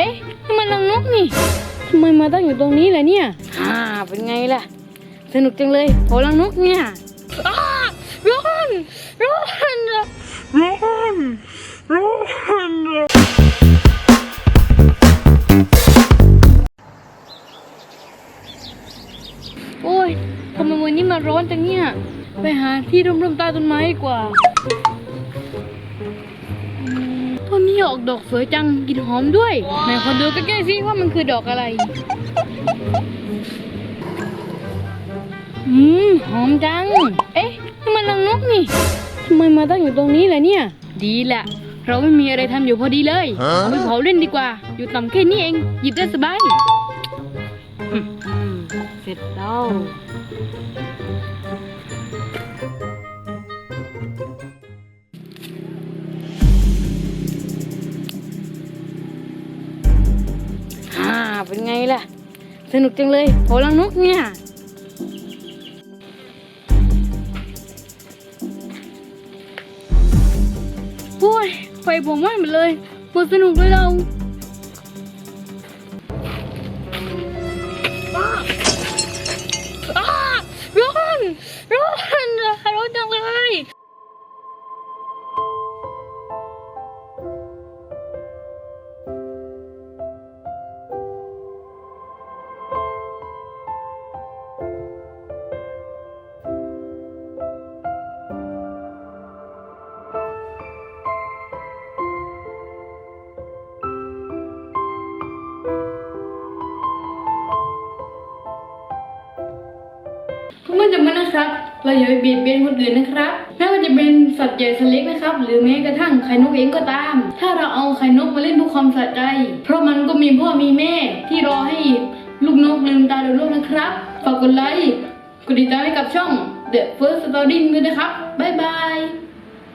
เอ๊ะนี่มันรังนกนี่ทำไมมาตั้งอยู่ตรงนี้ล่ะเนี่ยอ่าเป็นไงล่ะ สนุกจังเลยโหรังนกเนี่ยอ้าร้อนร้อนร้อนร้อนโอ้ยทำไมวันนี้มาร้อนจังเนี่ยไปหาที่ร่มๆใต้ต้นไม้ดีกว่าอืม ต้นนี้ออกดอกสวยจังกลิ่นหอมด้วยไหนขอดูใกล้ๆสิว่ามันคือดอกอะไร อืมหอมจัง เอ๊ะนี่มันรังนกนี่ทำไมมาตั้งอยู่ตรงนี้ล่ะเนี่ย ดีแหละเราไม่มีอะไรทำอยู่พอดีเลยเอาไปเผาเล่นดีกว่า อยู่ต่ำแค่นี้เองหยิบได้สบายอืมอืมเสร็จแล้ว เป็นไงล่ะ สนุกจังเลยโหลังนกเนี่ย โอ้ยไฟบวมไหม้หมดเลยหมดสนุกเลยเรา ทุกคนจำไว้นะครับ เราอย่าไปเบียดเบียนคนอื่นนะครับไม่ว่าจะเป็นสัตว์ใหญ่สัตว์เล็กนะครับ หรือแม้กระทั่งไข่นกเองก็ตาม ถ้าเราเอาไข่นกมาเล่นเพื่อความสะใจ เพราะมันก็มีพ่อมีแม่ที่รอให้ลูกนกลืมตาดูโลกนะครับฝากกดไลค์กดติดตามให้กับช่อง The First Story ด้วยนะครับบ๊ายบาย